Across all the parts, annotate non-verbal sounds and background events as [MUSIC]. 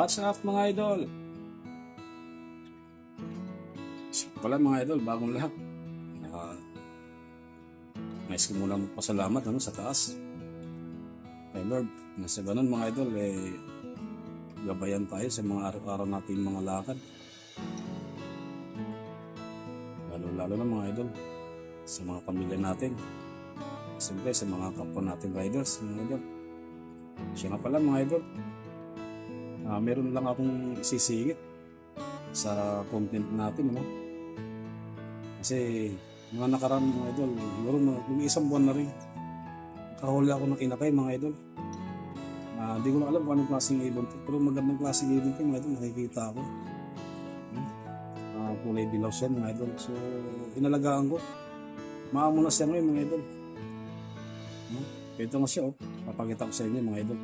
What's up mga idol? So, pala mga idol, bagong lahat. Uh, nais ko muna pasalamat ano, sa taas. Kay Lord, nasa ganun mga idol, eh, gabayan tayo sa mga araw-araw nating mga lakad. Lalo-lalo na mga idol, sa mga pamilya natin. Siyempre sa mga kapwa nating riders, mga idol. Siya nga pala mga idol, Ah, meron lang akong isisingit sa content natin, no? Kasi mga nakaraan mga idol, siguro yung isang buwan na rin, kahuli ako ng inakay mga idol. Ah, di ko na alam kung anong klaseng ibon to, pero magandang klaseng ibon to mga idol, nakikita ako. Ah, kulay dilaw siya mga idol, so inalagaan ko. Maamo na siya ngayon mga idol. Hmm? Ito nga siya, oh. papakita ko sa inyo mga idol.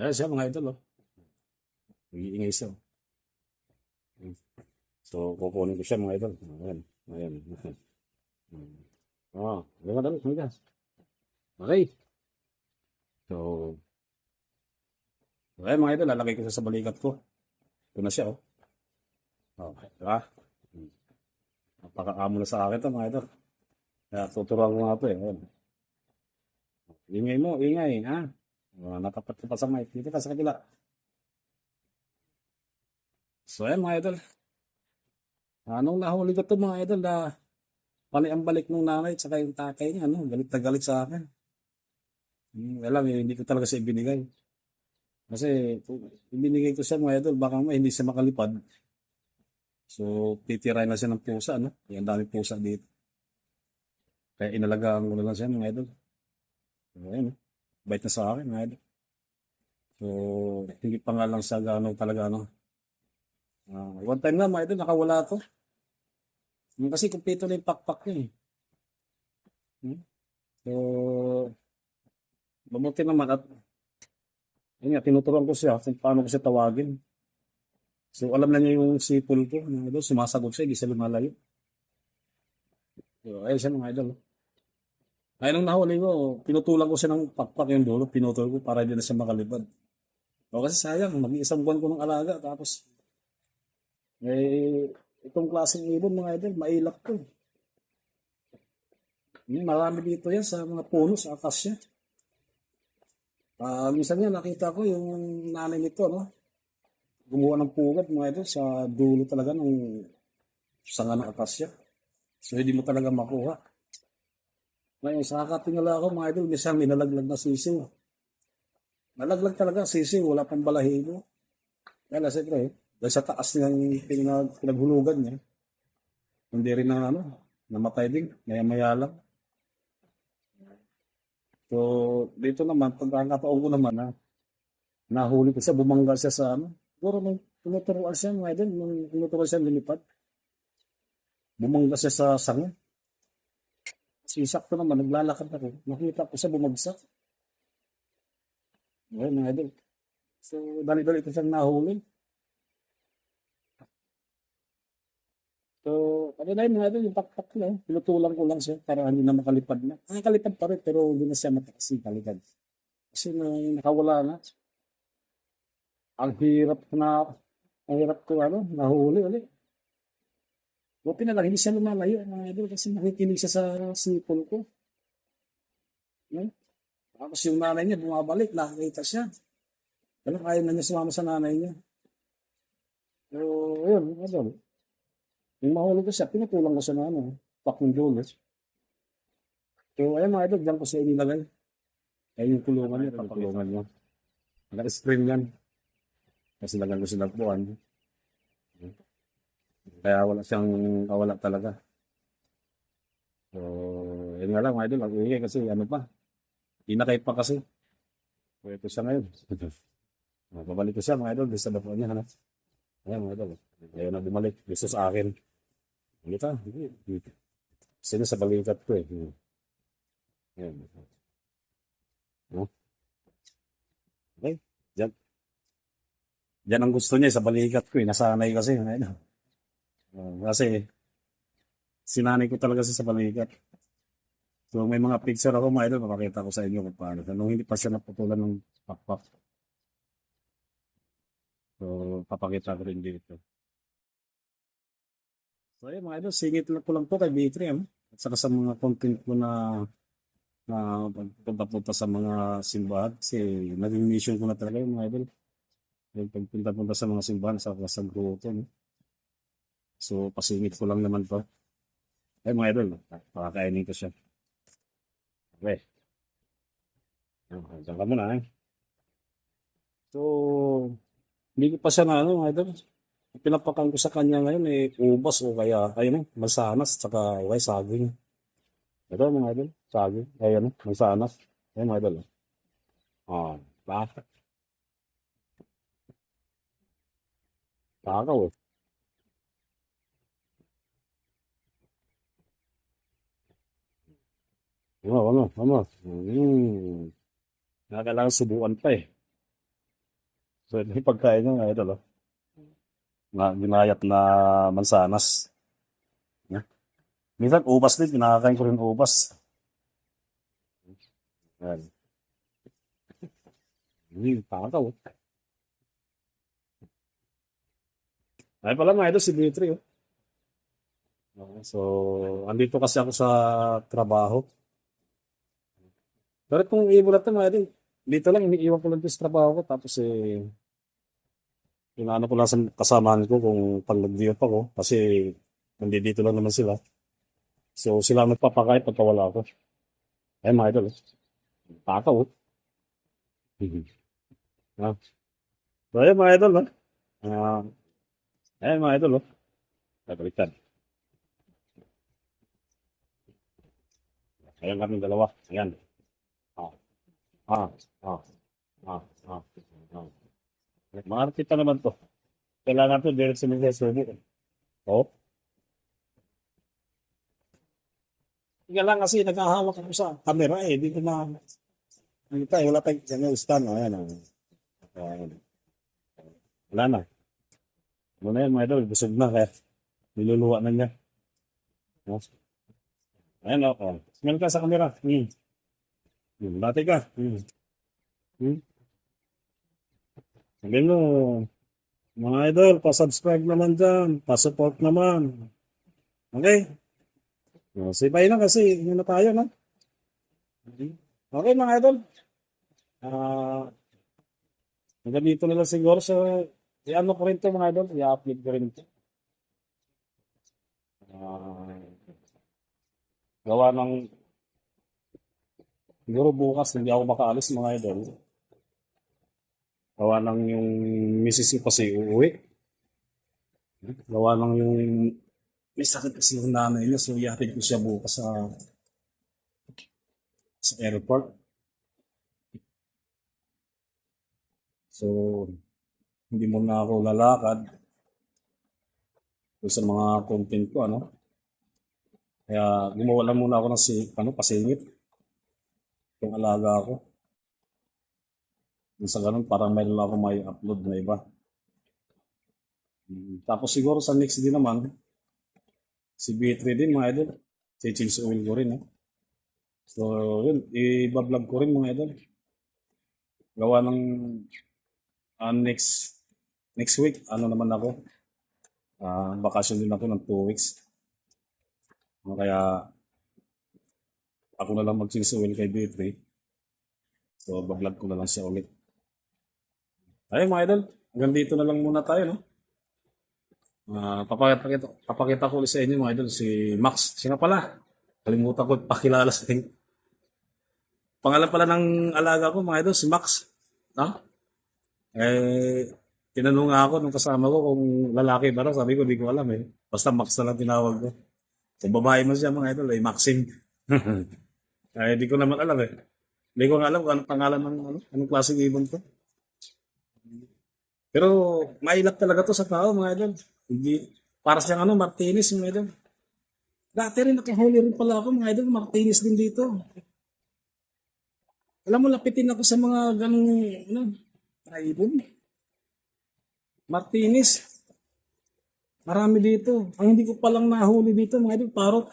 Ayan siya mga idol, oh. Nag-iingay siya. oh. So, kukunin ko siya mga idol. Ayan, ayan. Ah, ganda dalo, mga Okay. So, okay mga idol, lalagay ko siya sa balikat ko. Ito na siya, oh. Okay, diba? Napakaamo na sa akin to mga idol. Kaya tuturuan ko nga ito eh. Ayan. Ingay mo, ingay, ha? Natapat ka pa sa mic. Dito ka sa kabila. So, ayan mga idol. Anong nahuli ko to mga idol na pali ang balik ng nanay at saka yung tatay niya, ano, galit na galit sa akin. Hmm, alam, eh, hindi ko talaga siya ibinigay. Kasi, kung ibinigay ko siya mga idol, baka may hindi siya makalipad. So, titirahin na siya ng pusa, ano? Yung dami pusa dito. Kaya inalagaan ko na lang siya mga idol. So, ayan, oh bait na sa akin, idol. So, hindi pa nga lang sa gano'ng talaga, ano. Ah, one time na, mga nakawala to. Kasi kumpleto na yung pakpak niya, eh. Hmm? So, mabuti naman at yun nga, tinuturuan ko siya kung paano ko siya tawagin. So, alam na niya yung sipol ko, mga idol, sumasagot siya, hindi siya lumalayo. So, ayun siya, mga idol. Ay, nung nahuli ko, pinutulan ko siya ng pakpak yung dulo, pinutol ko para hindi na siya makalipad. O kasi sayang, mag-iisang buwan ko ng alaga, tapos, eh, itong klaseng ibon, mga idol, mailak to. Hmm, marami dito yan sa mga puno, sa akasya. Ah, minsan nga nakita ko yung nanay nito, no? Gumawa ng pugat, mga idol, sa dulo talaga ng sanga ng akasya. So, hindi mo talaga makuha. Ngayon, sa kakatingala ako, mga idol, minsan may nalaglag na sisiw. Nalaglag talaga sisiw, wala pang balahibo. Kaya na, siyempre, eh, dahil sa taas ng pinag, pinaghulugan niya, hindi rin na, ano, namatay din, maya-maya lang. So, dito naman, pagkakataon ko naman, na, nahuli ko siya, bumangga siya sa, ano, siguro nung tinuturuan siya, mga idol, nung tinuturuan siya lumipad, bumangga siya sa sanga. Si sakto naman, naglalakad ako. Nakita ko siya bumagsak. Ngayon, mga idol. So, dali-dali ito siyang nahuli. So, ano na yun, mga idol, yung pakpak na, pinutulang ko lang siya para hindi na makalipad na. Nakakalipad pa rin, pero hindi na siya matakas yung. Kasi na, nakawala na. Ang hirap na, ang hirap ko, ano, nahuli ulit. Buti na lang, hindi siya lumalayo, mga idol, kasi nakikinig siya sa sipol ko. No? Tapos yung nanay niya, bumabalik, nakakita siya. Pero ayaw na niya sumama sa nanay niya. So, yun, idol. Yung mahulog ko siya, pinutulang ko siya na ano, pak ng dulo. So, ayun mga idol, dyan ko siya inilagay. Ayun yung kulungan niya, papakulungan niya. Naka-screen yan. Kasi lagan ko siya nagpuan. Kaya wala siyang kawala talaga. So, yun nga lang mga idol, ang ingay kasi ano pa, inakay pa kasi. Ito siya ngayon. [LAUGHS] Ah, Babalik ko siya mga idol, gusto na po niya. Hanap. Ayan mga idol, ayaw na bumalik. Gusto sa akin. Hindi ka. Sino sa balikat ko eh. Hmm. Ayan. No? Okay, dyan. Yan ang gusto niya sa balikat ko eh. Nasanay kasi. Ayun. Uh, kasi sinanay ko talaga siya sa balikat. So may mga picture ako mga idol, makakita ko sa inyo kung paano. Nung hindi pa siya naputulan ng pakpak. So papakita ko rin dito. So ayun mga idol, singit lang ko lang po kay B3 ano? At saka sa mga content ko na na pagpunta-punta sa mga simbahan kasi naging mission ko na talaga yung mga idol. Yung pagpunta-punta sa mga simbahan sa sa grupo. No? So pasingit ko lang naman to. Ay mga idol, pakakainin ko siya. Okay. Diyan ka muna eh. So, hindi ko pa siya na ano, mga idol. Pinapakan ko sa kanya ngayon eh, ubas o kaya, ayun eh, masanas, tsaka okay, saging. Ito mga idol, saging. Ayun eh, masanas. Ayun mga idol. Ah, bakit? Takaw eh. Ano, ano, ano. Hmm. Nakakailangan subukan pa eh. So, ito yung pagkain niya mga idol. Oh. Na, ginayat na mansanas. Yeah. Minsan, ubas din. Pinakakain ko rin ubas. Yan. Hmm, takaw. oh. Ay pala mga idol, si Dimitri. Oh. So, andito kasi ako sa trabaho. Pero itong ibon na mga idol, dito lang, iniiwan ko lang sa trabaho ko. Tapos eh, inaano ko lang sa kasamaan ko kung pag nag-diop ako. Kasi nandito lang naman sila. So sila nagpapakain pagka wala ako. Ay mga idol, oh. takaw. Mhm. Ah. So ayun mga idol, no? Ah, ayun mga idol, oh. Ay, baliktad. Ayan kami dalawa. Ayan. Ah. Ah. Ah. Ah. Ah. Mga artista naman to. Kailangan to direct sa mga subo. Oh. Nga lang kasi nagkahawak ako sa camera eh. Hindi ko na... Hindi tayo, wala tayong isang stand. Oh, ayan. Oh. Ayan. Wala na. Ano na yan, mga idol? Busog na kaya niluluwa na niya. Ayan, oh. oh. Smell ka sa camera. Hmm. Hmm. Dati ka. Hmm. Hmm. Sabihin mo, mga idol, pa-subscribe naman dyan, pa-support naman. Okay? O, sibay na kasi, yun na tayo, no? Okay, mga idol. Ah, hanggang dito na lang siguro sa, i-ano ko rin to, mga idol, i-upload ko rin to. Ah, gawa ng, siguro bukas, hindi ako makaalis, mga idol. Gawa ng yung misis ko kasi uuwi. Gawa ng yung may sakit kasi yung nanay niya so ihatid ko siya bukas sa sa airport. So, hindi mo na ako lalakad doon sa mga content ko, ano. Kaya gumawa lang muna ako ng si, ano, pasingit. Yung alaga ko. Sa ganun, parang mayroon lang ako may upload na iba. Mm, Tapos siguro sa next din naman, si B3 din mga idol. Si oil ko rin. Eh. So, yun, i-vlog ko rin mga idol. Gawa ng ah, next next week, ano naman ako. Ah, bakasyon din ako ng 2 weeks. Kaya ako na lang mag-oil kay B3. So, vlog ko na lang siya ulit. Ayun mga idol, hanggang dito na lang muna tayo, no? Ah, papakita, papakita ko ulit sa inyo mga idol, si Max. Siya pala, kalimutan ko pakilala sa inyo. Pangalan pala ng alaga ko mga idol, si Max. No? Eh, tinanong nga ako nung kasama ko kung lalaki ba raw, sabi ko, hindi ko alam eh. Basta Max na lang tinawag ko. Kung babae mo siya mga idol, eh, Maxim. [LAUGHS] eh, di ko naman alam eh. Hindi ko nga alam kung anong pangalan ng ano, anong klaseng ibon to. Pero mailap talaga to sa tao mga idol. Hindi, para siyang ano, Martinez mga idol. Dati rin nakahuli rin pala ako mga idol, Martinez din dito. Alam mo, lapitin ako sa mga ganong, ano, ibon. Martinez. Marami dito. Ang hindi ko palang nahuli dito mga idol, parot.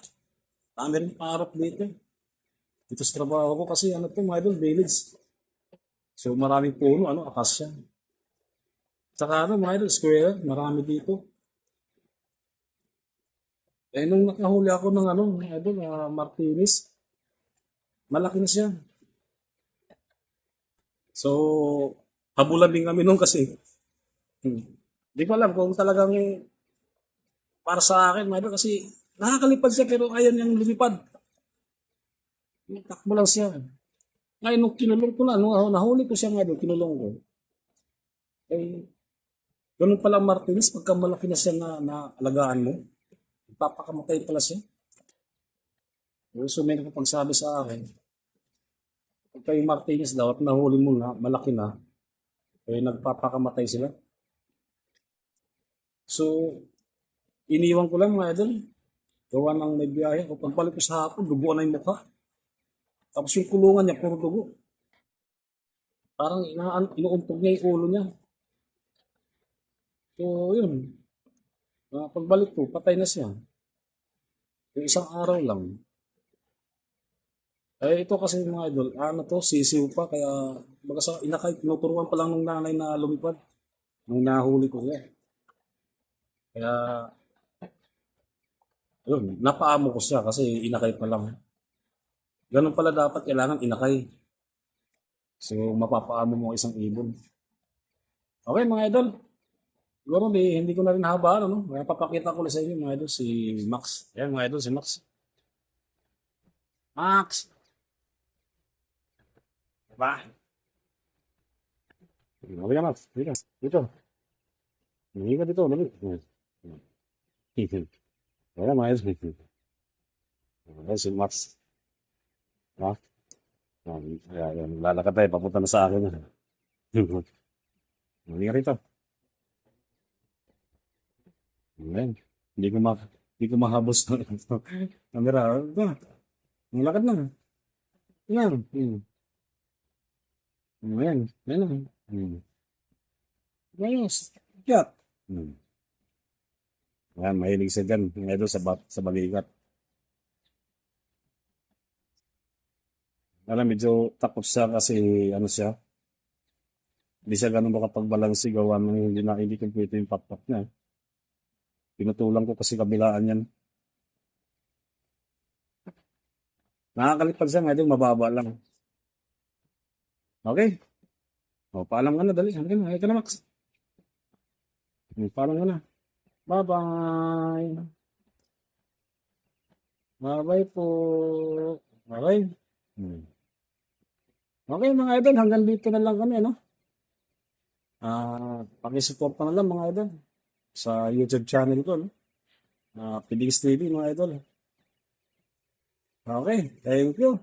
Dami rin parot dito. Dito sa trabaho ko kasi ano to mga idol, village. So maraming puno, ano, akasya. Tsaka ano mga idol, square, marami dito. Eh nung nakahuli ako ng ano, mga idol, ah, Martinez, malaki na siya. So, habulan din kami nung kasi. Hmm. Ko alam kung talagang para sa akin, mga idol, kasi nakakalipad siya pero ayaw niyang lumipad. Takbo lang siya. Ngayon, nung kinulong ko na, nung nahuli ko siya nga doon, kinulong ko. Eh, ganun pala Martinez, pagka malaki na siya na, na alagaan mo, papakamatay pala siya. So, may nakapagsabi sa akin, pagka yung Martinez daw at nahuli mo na, malaki na, eh, nagpapakamatay sila. So, iniwan ko lang mga idol. Gawa ng may biyahe. O pagbalik ko sa hapon, duguan na yung mukha. Tapos yung kulungan niya, puro dugo. Parang inaan, inuuntog niya yung ulo niya. So, yun. Ah, pagbalik ko, patay na siya. Yung isang araw lang. Eh, ito kasi mga idol, ano to, sisiw pa, kaya, baga sa inakay, tinuturuan pa lang ng nanay na lumipad. Nung nahuli ko siya. Kaya, yun, napaamo ko siya kasi inakay pa lang. Ganun pala dapat kailangan inakay. So, mapapaamo mo isang ibon. Okay, mga idol. Siguro di, hindi ko na rin habaan, ano? Kaya papakita ko sa inyo, mga idol, si Max. Ayan, mga idol, si Max. Max! Diba? Okay ka, Max. Dito. Dito. Hindi ka dito. Dali. Ayan, mga idol. Ayan, si Max. Ha? Ayan, ayan, lalakad tayo, papunta na sa akin. Hindi ka rito. Ayan, hindi ko ma hindi ko mahabos ng camera. Ito, ang lakad lang. Ayan. Ayan, ayan lang. Hmm. Ayos. Kat. Hmm. Ayan, mahilig siya dyan. Ngayon sa, ba- sa balikat. Alam, medyo takot siya kasi ano siya. Hindi siya ganun makapagbalansi gawa ng hindi na hindi kompleto yung pakpak niya. Pinutulang ko kasi kabilaan yan. Nakakalipad siya ngayon, mababa lang. Okay. O, paalam ka na, dali. Halika na, halika na, Max. Hmm, Paalam ka na. Bye-bye. Bye-bye po. Okay. Hmm. Okay mga idol, hanggang dito na lang kami, ano? Ah, pakisupport pa na lang mga idol sa YouTube channel ko, no? Ah, Piligis TV mga idol. Okay, thank you.